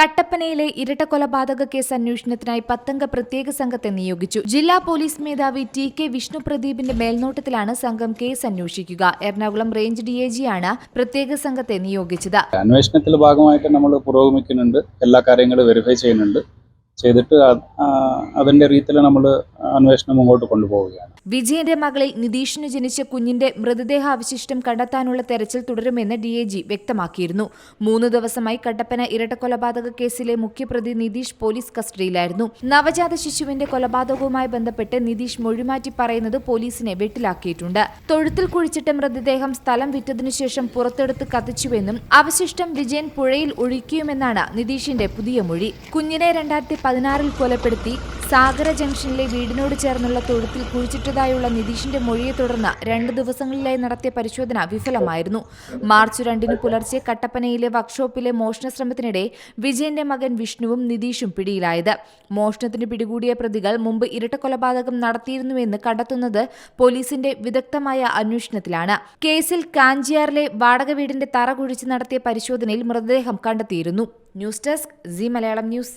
കട്ടപ്പനയിലെ ഇരട്ട കൊലപാതക കേസ് അന്വേഷണത്തിനായി പത്തംഗ പ്രത്യേക സംഘത്തെ നിയോഗിച്ചു. ജില്ലാ പോലീസ് മേധാവി ടി കെ വിഷ്ണു പ്രദീപിന്റെ മേൽനോട്ടത്തിലാണ് സംഘം കേസ് അന്വേഷിക്കുക. എറണാകുളം റേഞ്ച് ഡിഐജിയാണ് പ്രത്യേക സംഘത്തെ നിയോഗിച്ചത്. അന്വേഷണത്തിന്റെ ഭാഗമായിട്ട് നമ്മൾ പുരോഗമിക്കുന്നുണ്ട്. എല്ലാ കാര്യങ്ങളും വെരിഫൈ ചെയ്യുന്നുണ്ട്. ചെയ്തിട്ട് അതിന്റെ രീതിയിൽ നമ്മൾ അന്വേഷണം മുമ്പോട്ട് കൊണ്ടുപോവുകയാണ്. വിജയന്റെ മകളിൽ നിതീഷിന് ജനിച്ച കുഞ്ഞിന്റെ മൃതദേഹ അവശിഷ്ടം കണ്ടെത്താനുള്ള തെരച്ചിൽ തുടരുമെന്ന് ഡി എ ജി വ്യക്തമാക്കിയിരുന്നു. മൂന്ന് ദിവസമായി കട്ടപ്പന ഇരട്ട കൊലപാതക കേസിലെ മുഖ്യപ്രതി നിതീഷ് പോലീസ് കസ്റ്റഡിയിലായിരുന്നു. നവജാത ശിശുവിന്റെ കൊലപാതകവുമായി ബന്ധപ്പെട്ട് നിതീഷ് മൊഴിമാറ്റി പറയുന്നത് പോലീസിനെ വെട്ടിലാക്കിയിട്ടുണ്ട്. തൊഴുത്തിൽ കുഴിച്ചിട്ട മൃതദേഹം സ്ഥലം വിറ്റതിനു ശേഷം പുറത്തെടുത്ത് കത്തിച്ചുവെന്നും അവശിഷ്ടം വിജയൻ പുഴയിൽ ഒഴിക്കുമെന്നാണ് നിതീഷിന്റെ പുതിയ മൊഴി. കുഞ്ഞിനെ രണ്ടായിരത്തി പതിനാറിൽ കൊലപ്പെടുത്തി സാഗര ജംഗ്ഷനിലെ വീടിനോട് ചേർന്നുള്ള തൊഴുത്തിൽ കുഴിച്ചിട്ടതായുള്ള നിതീഷിന്റെ മൊഴിയെ തുടർന്ന് രണ്ട് ദിവസങ്ങളിലായി നടത്തിയ പരിശോധന വിഫലമായിരുന്നു. മാർച്ച് രണ്ടിന് പുലർച്ചെ കട്ടപ്പനയിലെ വർക്ക്ഷോപ്പിലെ മോഷണ ശ്രമത്തിനിടെ വിജയന്റെ മകൻ വിഷ്ണുവും നിതീഷും പിടിയിലായത്. മോഷണത്തിന് പിടികൂടിയ പ്രതികൾ മുമ്പ് ഇരട്ട കൊലപാതകം നടത്തിയിരുന്നുവെന്ന് കണ്ടെത്തുന്നത് പോലീസിന്റെ വിദഗ്ധമായ അന്വേഷണത്തിലാണ്. കേസിൽ കാഞ്ചിയാറിലെ വാടക വീടിന്റെ തറ കുഴിച്ച് നടത്തിയ പരിശോധനയിൽ മൃതദേഹം കണ്ടെത്തിയിരുന്നു. News desk C Malayalam news.